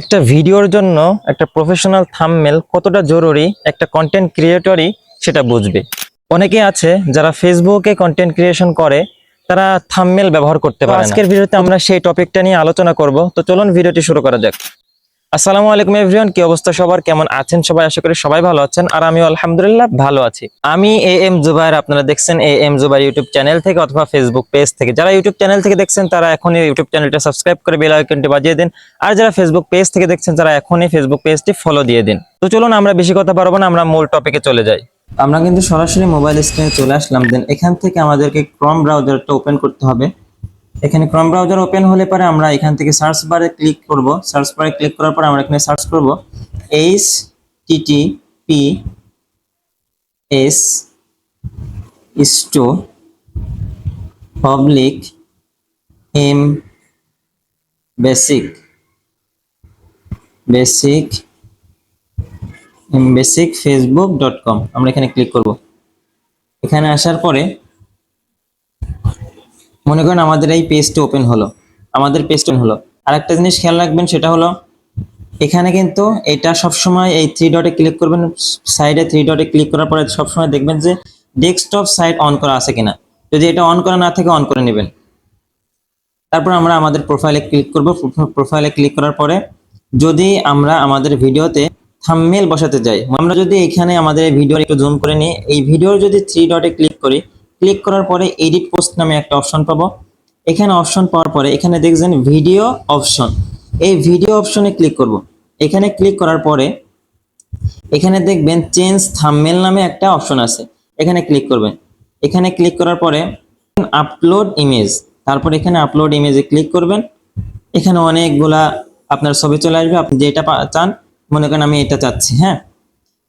একটা ভিডিওর জন্য একটা প্রফেশনাল থামমেল কতটা জরুরি, একটা কন্টেন্ট ক্রিয়েটরই সেটা বুঝবে। অনেকে আছে যারা ফেসবুকে কন্টেন্ট ক্রিয়েশন করে, তারা থামমেল ব্যবহার করতে পারে আজকের ভিডিওতে আমরা সেই টপিকটা নিয়ে আলোচনা করব। তো চলুন ভিডিওটি শুরু করা যাক। আসসালামু আলাইকুম এভরিওয়ান, কি অবস্থা সবার? কেমন আছেন সবাই? আশা করি সবাই ভালো আছেন, আর আমি আলহামদুলিল্লাহ ভালো আছি। আমি এ এম জুবাইর, আপনারা দেখছেন A M Zubair YouTube channel থেকে অথবা ফেসবুক পেজ থেকে। যারা ইউটিউব চ্যানেল থেকে দেখছেন, তারা এখনই ইউটিউব চ্যানেলটা সাবস্ক্রাইব করে বেল আইকনটি বাজিয়ে দিন। আর যারা ফেসবুক পেজ থেকে দেখছেন, তারা এখনই ফেসবুক পেজটি ফলো দিয়ে দিন। তো চলুন, আমরা বেশি কথা পারব না, আমরা মূল টপিকে চলে যাই। আমরা কিন্তু সরাসরি মোবাইল স্ক্রিনে চলে আসলাম দেন এখান থেকে আমাদেরকে ক্রম ব্রাউজারটা ওপেন করতে হবে। এখানে ক্রম ব্রাউজার ওপেন হলে পরে আমরা এখান থেকে সার্চ বারে ক্লিক করব। সার্চ বারে ক্লিক করার পর আমরা এখানে সার্চ করব। H TT P S স্টো public M basic basic basic Facebook dot com আমরা এখানে ক্লিক করব। এখানে আসার পরে মনে করেন আমাদের এই পেজটা ওপেন হলো, আমাদের পেজটা হলো। আরেকটা জিনিস খেয়াল রাখবেন, সেটা হলো এখানে কিন্তু এটা সবসময় এই থ্রি ডটে ক্লিক করবেন সাইডে থ্রি ডটে ক্লিক করার পরে সবসময় দেখবেন যে ডেস্কটপ সাইট অন করা আছে কিনা। যদি এটা অন করা না থাকে অন করে নেবেন। তারপর আমরা আমাদের প্রোফাইলে ক্লিক করব প্রোফাইলে ক্লিক করার পরে যদি আমরা আমাদের ভিডিওতে থাম্বনেল বসাতে যাই, আমরা যদি এখানে আমাদের ভিডিও একটু জুম করে নিই, এই ভিডিওর যদি থ্রি ডটে ক্লিক করি ক্লিক করার পরে এডিট পোস্ট নামে একটা অপশন পাবো। এখানে অপশন পাওয়ার পরে এখানে দেখছেন ভিডিও অপশন এই ভিডিও অপশনে ক্লিক করব। এখানে ক্লিক করার পরে এখানে দেখবেন চেঞ্জ থাম্বনেল নামে একটা অপশন আছে। এখানে ক্লিক করবেন। এখানে ক্লিক করার পরে আপলোড ইমেজ তারপর এখানে আপলোড ইমেজে ক্লিক করবেন। এখানে অনেকগুলা আপনার ছবি চলে আসবে। আপনি যেটা চান, মনে করেন আমি এটা চাচ্ছি হ্যাঁ?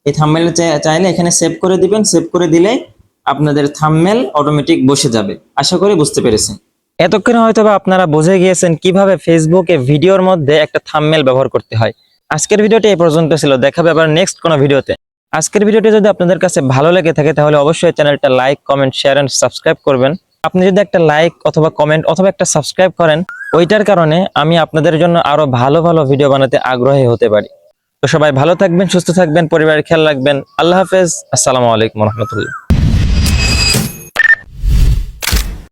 এই থাম্বনেল চাইলে এখানে সেভ করে দিবেন। সেভ করে দিলে আপনাদের থাম্বনেল অটোমেটিক বসে যাবে। আশা করি বুঝতে পেরেছেন। এতক্ষণে হয়তো আপনারা বুঝে গিয়েছেন কীভাবে ফেসবুকে ভিডিওর মধ্যে একটা থাম্বনেল ব্যবহার করতে হয়। আজকের ভিডিওটি এই পর্যন্ত ছিল। দেখাবে আবার নেক্সট কোনো ভিডিওতে। আজকের ভিডিওটি যদি আপনাদের কাছে ভালো লেগে থাকে, তাহলে অবশ্যই চ্যানেলটা like comment share and subscribe করবেন। আপনি যদি একটা লাইক অথবা কমেন্ট অথবা একটা সাবস্ক্রাইব করেন, ওইটার কারণে আমি আপনাদের জন্য আরও ভালো ভালো ভিডিও বানাতে আগ্রহী হতে পারি। তো সবাই ভালো থাকবেন, সুস্থ থাকবেন, পরিবারের খেয়াল রাখবেন। আল্লাহ হাফেজ। আসসালামু আলাইকুম রহমতুল্লাহ।